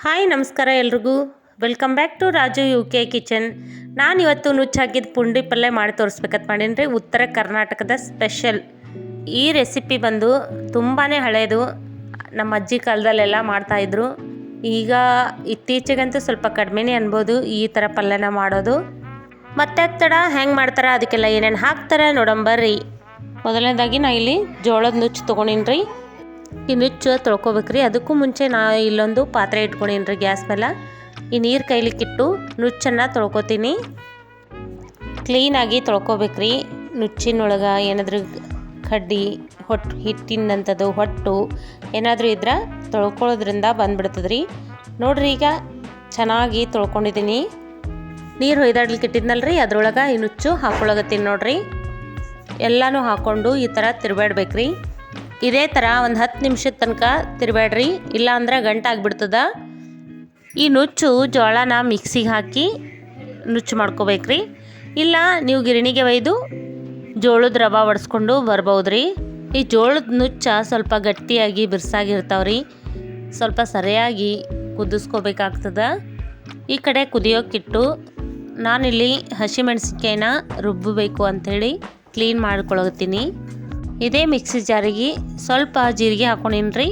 Hi, ನಮಸ್ಕಾರ ಎಲ್ರಿಗೂ. Welcome back to Raju U K kitchen ನಾನು ಇವತ್ತು ನುಚ್ಚು ಹಾಕಿದ ಪುಂಡಿ ಪಲ್ಯ ಮಾಡಿ ತೋರಿಸ್ಬೇಕಂತ ಮಾಡೀನಿ ಉತ್ತರ ಕರ್ನಾಟಕದ ಸ್ಪೆಷಲ್ ಈ ರೆಸಿಪಿ ಬಂದು ತುಂಬಾ ಹಳೆಯದು ನಮ್ಮ ಅಜ್ಜಿ ಕಾಲದಲ್ಲೆಲ್ಲ ಮಾಡ್ತಾಯಿದ್ರು ಈಗ ಇತ್ತೀಚೆಗಂತೂ ಸ್ವಲ್ಪ ಕಡಿಮೆನೇ ಅನ್ಬೋದು ಈ ಥರ ಪಲ್ಯನ ಮಾಡೋದು. ಮತ್ತೆ ತಡ, ಹೆಂಗೆ ಮಾಡ್ತಾರೆ? ಅದಕ್ಕೆಲ್ಲ ಏನೇನು ಹಾಕ್ತಾರೆ ನೋಡಂಬರ್ರಿ ಮೊದಲನೇದಾಗಿ ನಾ ಇಲ್ಲಿ ಜೋಳದ ನುಚ್ಚು ತೊಗೊಂಡಿನಿ ಈ ನುಚ್ಚು ತೊಳ್ಕೊಬೇಕ್ರಿ. ಅದಕ್ಕೂ ಮುಂಚೆ ನಾ ಇಲ್ಲೊಂದು ಪಾತ್ರೆ ಇಟ್ಕೊಂಡೀನಿ ರೀ ಗ್ಯಾಸ್ ಮೇಲೆ ಈ ನೀರು ಕೈಲಿಕ್ಕಿಟ್ಟು ನುಚ್ಚನ್ನು ತೊಳ್ಕೊತೀನಿ. ಕ್ಲೀನಾಗಿ ತೊಳ್ಕೊಬೇಕ್ರಿ. ನುಚ್ಚಿನೊಳಗೆ ಏನಾದರೂ ಕಡ್ಡಿ ಹೊಟ್ಟು ಹಿಟ್ಟಿನಂಥದ್ದು, ಹೊಟ್ಟು ಏನಾದರೂ ಇದ್ರೆ ತೊಳ್ಕೊಳ್ಳೋದ್ರಿಂದ ಬಂದ್ಬಿಡ್ತದ್ರಿ. ನೋಡ್ರಿ ಈಗ ಚೆನ್ನಾಗಿ ತೊಳ್ಕೊಂಡಿದ್ದೀನಿ. ನೀರು ಹೊಯ್ದಾಡ್ಲಿಕ್ಕೆ ರೀ ಅದ್ರೊಳಗೆ ಈ ನುಚ್ಚು ಹಾಕ್ಕೊಳಗತ್ತೀನಿ ನೋಡ್ರಿ. ಎಲ್ಲನೂ ಹಾಕ್ಕೊಂಡು ಈ ಥರ ತಿರುಗಾಡ್ಬೇಕ್ರಿ ಇದೇ ಥರ ಒಂದು ಹತ್ತು ನಿಮಿಷದ ತನಕ ತಿರ್ಬೇಡ್ರಿ ಇಲ್ಲಾಂದ್ರೆ ಗಂಟೆ ಆಗ್ಬಿಡ್ತದ. ಈ ನುಚ್ಚು ಜೋಳನ ಮಿಕ್ಸಿಗೆ ಹಾಕಿ ನುಚ್ಚು ಮಾಡ್ಕೋಬೇಕ್ರಿ. ಇಲ್ಲ, ನೀವು ಗಿರಣಿಗೆ ಒಯ್ದು ಜೋಳದ ರವೆ ಒಡಿಸ್ಕೊಂಡು ಬರ್ಬೋದ್ರಿ. ಈ ಜೋಳದ ನುಚ್ಚ ಸ್ವಲ್ಪ ಗಟ್ಟಿಯಾಗಿ ಬಿರ್ಸಾಗಿರ್ತಾವ್ರಿ. ಸ್ವಲ್ಪ ಸರಿಯಾಗಿ ಕುದಿಸ್ಕೋಬೇಕಾಗ್ತದ. ಈ ಕಡೆ ಕುದಿಯೋಕ್ಕಿಟ್ಟು ನಾನಿಲ್ಲಿ ಹಸಿಮೆಣಸಿನ್ಕಾಯಿನ ರುಬ್ಬಬೇಕು ಅಂಥೇಳಿ ಕ್ಲೀನ್ ಮಾಡ್ಕೊಳತ್ತೀನಿ. ಇದೇ ಮಿಕ್ಸಿ ಜಾರಿಗೆ ಸ್ವಲ್ಪ ಜೀರಿಗೆ ಹಾಕೊಂಡಿನ್ರಿ.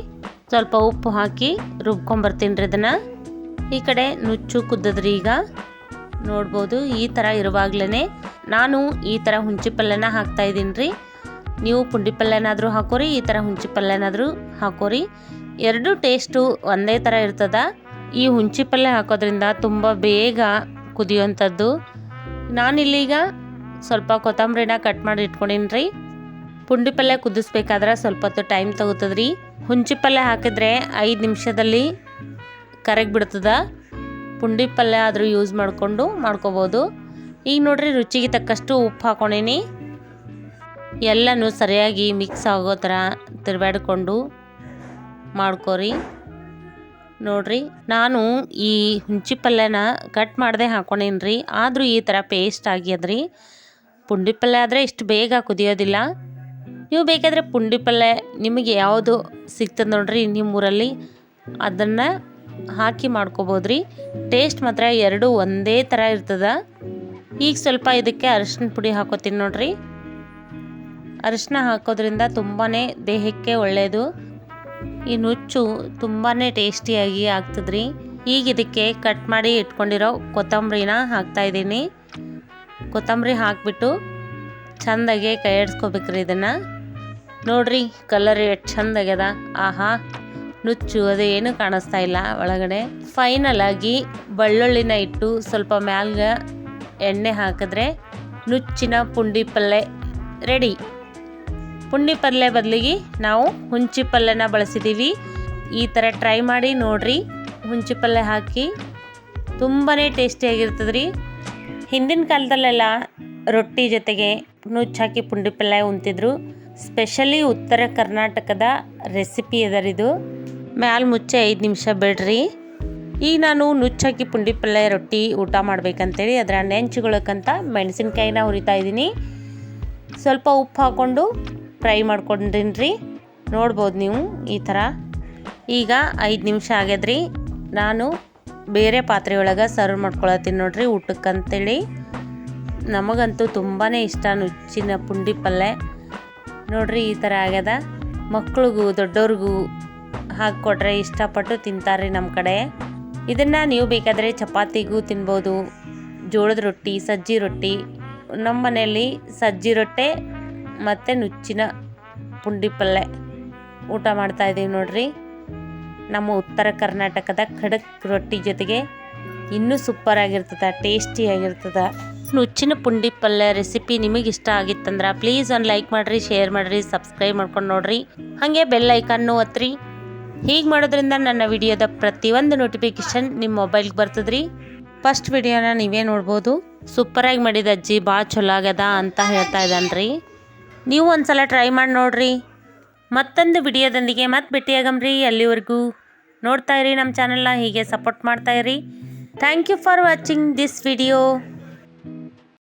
ಸ್ವಲ್ಪ ಉಪ್ಪು ಹಾಕಿ ರುಬ್ಕೊಂಬರ್ತೀನಿ ರೀ ಇದನ್ನು. ಈ ಕಡೆ ನುಚ್ಚು ಕುದ್ದದ್ರಿ ಈಗ. ನೋಡ್ಬೋದು ಈ ಥರ ಇರುವಾಗ್ಲೇ ನಾನು ಈ ಥರ ಹುಂಚಿ ಪಲ್ಯನ ಹಾಕ್ತಾ ಇದ್ದೀನಿ ರೀ ನೀವು ಪುಂಡಿ ಪಲ್ಯನಾದರೂ ಹಾಕೋರಿ, ಈ ಥರ ಹುಂಚಿ ಪಲ್ಯನಾದರೂ ಹಾಕೋರಿ. ಎರಡು ಟೇಸ್ಟು ಒಂದೇ ಥರ ಇರ್ತದ. ಈ ಹುಂಚಿ ಪಲ್ಯ ಹಾಕೋದ್ರಿಂದ ತುಂಬ ಬೇಗ ಕುದಿಯುವಂಥದ್ದು. ನಾನಿಲ್ಲೀಗ ಸ್ವಲ್ಪ ಕೊತ್ತಂಬರಿನ ಕಟ್ ಮಾಡಿ ಇಟ್ಕೊಂಡಿನಿ ರೀ ಪುಂಡಿ ಪಲ್ಯ ಕುದಿಸ್ಬೇಕಾದ್ರೆ ಸ್ವಲ್ಪ ಹೊತ್ತು ಟೈಮ್ ತಗೋತದ್ರಿ. ಹುಂಚಿ ಪಲ್ಯ ಹಾಕಿದ್ರೆ ಐದು ನಿಮಿಷದಲ್ಲಿ ಕರಗಿ ಬಿಡ್ತದ. ಪುಂಡಿ ಪಲ್ಯ ಆದರೂ ಯೂಸ್ ಮಾಡಿಕೊಂಡು ಮಾಡ್ಕೋಬೋದು. ಈಗ ನೋಡ್ರಿ ರುಚಿಗೆ ತಕ್ಕಷ್ಟು ಉಪ್ಪು ಹಾಕೊಂಡೀನಿ. ಎಲ್ಲನೂ ಸರಿಯಾಗಿ ಮಿಕ್ಸ್ ಆಗೋ ಥರ ತಿರುಗಾಡ್ಕೊಂಡು ಮಾಡ್ಕೋರಿ. ನೋಡ್ರಿ, ನಾನು ಈ ಹುಂಚಿ ಪಲ್ಯನ ಕಟ್ ಮಾಡದೆ ಹಾಕೊಂಡೇನಿ ರೀ ಆದರೂ ಈ ಥರ ಪೇಸ್ಟ್ ಆಗ್ಯದ್ರಿ ಪುಂಡಿ ಪಲ್ಯ ಆದರೆ ಇಷ್ಟು ಬೇಗ ಕುದಿಯೋದಿಲ್ಲ. ನೀವು ಬೇಕಾದರೆ ಪುಂಡಿ ಪಲ್ಯ ನಿಮಗೆ ಯಾವುದು ಸಿಗ್ತದೆ ನೋಡ್ರಿ ನಿಮ್ಮೂರಲ್ಲಿ ಅದನ್ನು ಹಾಕಿ ಮಾಡ್ಕೋಬೋದ್ರಿ. ಟೇಸ್ಟ್ ಮಾತ್ರ ಎರಡು ಒಂದೇ ಥರ ಇರ್ತದ. ಈಗ ಸ್ವಲ್ಪ ಇದಕ್ಕೆ ಅರಿಶಿನ ಪುಡಿ ಹಾಕೋತೀನಿ ನೋಡ್ರಿ. ಅರಿಶಿನ ಹಾಕೋದ್ರಿಂದ ತುಂಬಾ ದೇಹಕ್ಕೆ ಒಳ್ಳೆಯದು ಈ ನುಚ್ಚು ತುಂಬಾ ಟೇಸ್ಟಿಯಾಗಿ ಆಗ್ತದ್ರಿ. ಈಗ ಇದಕ್ಕೆ ಕಟ್ ಮಾಡಿ ಇಟ್ಕೊಂಡಿರೋ ಕೊತ್ತಂಬರಿನ ಹಾಕ್ತಾಯಿದ್ದೀನಿ ಕೊತ್ತಂಬರಿ ಹಾಕಿಬಿಟ್ಟು ಚೆಂದಾಗೆ ಕೈ ಆಡಿಸ್ಕೋಬೇಕ್ರಿ ಇದನ್ನು. ನೋಡ್ರಿ ಕಲರ್ ಎಷ್ಟು ಚಂದ ಆಗ್ಯದ. ಆಹಾ, ನುಚ್ಚು, ಅದು ಏನು ಕಾಣಿಸ್ತಾ ಇಲ್ಲ ಒಳಗಡೆ. ಫೈನಲ್ ಆಗಿ ಬಳ್ಳುಳ್ಳಿನ ಇಟ್ಟು ಸ್ವಲ್ಪ ಮ್ಯಾಲ್ಗ ಎಣ್ಣೆ ಹಾಕಿದ್ರೆ ನುಚ್ಚಿನ ಪುಂಡಿ ಪಲ್ಯ ರೆಡಿ ಪುಂಡಿ ಪಲ್ಯ ಬದಲಿಗೆ ನಾವು ಹುಂಚಿ ಪಲ್ಯನ ಬಳಸಿದ್ದೀವಿ ಈ ಥರ ಟ್ರೈ ಮಾಡಿ ನೋಡ್ರಿ. ಹುಂಚಿ ಪಲ್ಯ ಹಾಕಿ ತುಂಬಾ ಟೇಸ್ಟಿಯಾಗಿರ್ತದೆ ರೀ ಹಿಂದಿನ ಕಾಲದಲ್ಲೆಲ್ಲ ರೊಟ್ಟಿ ಜೊತೆಗೆ ನುಚ್ಚು ಹಾಕಿ ಪುಂಡಿ ಪಲ್ಯ ಉಂತಿದ್ರು ಸ್ಪೆಷಲಿ ಉತ್ತರ ಕರ್ನಾಟಕದ ರೆಸಿಪಿ ಅದರಿದು ಮ್ಯಾಲ ಮುಚ್ಚೆ ಐದು ನಿಮಿಷ ಬಿಡ್ರಿ. ಈಗ ನಾನು ನುಚ್ಚಾಕಿ ಪುಂಡಿ ಪಲ್ಯ ರೊಟ್ಟಿ ಊಟ ಮಾಡ್ಬೇಕಂತೇಳಿ ಅದರ ನೆಂಚುಗಳಕ್ಕಂತ ಮೆಣಸಿನ್ಕಾಯಿನ ಹುರಿತಾ ಇದ್ದೀನಿ. ಸ್ವಲ್ಪ ಉಪ್ಪು ಹಾಕ್ಕೊಂಡು ಫ್ರೈ ಮಾಡ್ಕೊಂಡ್ರಿ ರೀ ನೋಡ್ಬೋದು ನೀವು ಈ ಥರ. ಈಗ ಐದು ನಿಮಿಷ ಆಗ್ಯದ್ರಿ. ನಾನು ಬೇರೆ ಪಾತ್ರೆ ಒಳಗೆ ಸರ್ವ್ ಮಾಡ್ಕೊಳತ್ತೀನಿ ನೋಡ್ರಿ ಊಟಕ್ಕಂತೇಳಿ. ನಮಗಂತೂ ತುಂಬಾ ಇಷ್ಟ ನುಚ್ಚಿನ ಪುಂಡಿ ಪಲ್ಯ. ನೋಡ್ರಿ ಈ ಥರ ಆಗ್ಯದ. ಮಕ್ಳಿಗೂ ದೊಡ್ಡವ್ರಿಗೂ ಹಾಕಿಕೊಟ್ರೆ ಇಷ್ಟಪಟ್ಟು ತಿಂತಾರೆ ನಮ್ಮ ಕಡೆ. ಇದನ್ನು ನೀವು ಬೇಕಾದರೆ ಚಪಾತಿಗೂ ತಿನ್ಬೋದು. ಜೋಳದ ರೊಟ್ಟಿ, ಸಜ್ಜಿ ರೊಟ್ಟಿ ನಮ್ಮ ಮನೆಯಲ್ಲಿ ಸಜ್ಜಿ ರೊಟ್ಟೆ ಮತ್ತು ನುಚ್ಚಿನ ಪುಂಡಿ ಪಲ್ಯ ಊಟ ಮಾಡ್ತಾಯಿದ್ದೀವಿ ನೋಡ್ರಿ. ನಮ್ಮ ಉತ್ತರ ಕರ್ನಾಟಕದ ಖಡಕ್ ರೊಟ್ಟಿ ಜೊತೆಗೆ ಇನ್ನೂ ಸೂಪರ್ ಆಗಿರ್ತದೆ ಟೇಸ್ಟಿಯಾಗಿರ್ತದೆ ನುಚ್ಚಿನ ಪುಂಡಿ ಪಲ್ಯ ರೆಸಿಪಿ ನಿಮಗೆ ಇಷ್ಟ ಆಗಿತ್ತಂದ್ರೆ ಪ್ಲೀಸ್ ಒಂದು ಲೈಕ್ ಮಾಡಿರಿ ಶೇರ್ ಮಾಡಿರಿ ಸಬ್ಸ್ಕ್ರೈಬ್ ಮಾಡ್ಕೊಂಡು ನೋಡ್ರಿ. ಹಾಗೆ ಬೆಲ್ ಐಕನ್ನು ಒತ್ತಿರಿ ಹೀಗೆ ಮಾಡೋದ್ರಿಂದ ನನ್ನ ವಿಡಿಯೋದ ಪ್ರತಿಯೊಂದು ನೋಟಿಫಿಕೇಶನ್ ನಿಮ್ಮ ಮೊಬೈಲ್ಗೆ ಬರ್ತದ್ರಿ. ಫಸ್ಟ್ ವಿಡಿಯೋನ ನೀವೇ ನೋಡ್ಬೋದು. ಸೂಪರಾಗಿ ಮಾಡಿದ ಅಜ್ಜಿ ಭಾಳ ಚಲೋ ಆಗ್ಯದ ಅಂತ ಹೇಳ್ತಾ ಇದ್ದಾನ್ರಿ ನೀವು ಒಂದ್ಸಲ ಟ್ರೈ ಮಾಡಿ ನೋಡ್ರಿ. ಮತ್ತೊಂದು ವಿಡಿಯೋದೊಂದಿಗೆ ಮತ್ತೆ ಭೇಟಿಯಾಗಮ್ರಿ ಅಲ್ಲಿವರೆಗೂ. ನೋಡ್ತಾ ಇರಿ ನಮ್ಮ ಚಾನಲ್ನ ಹೀಗೆ ಸಪೋರ್ಟ್ ಮಾಡ್ತಾ ಇರಿ. Thank you for watching this video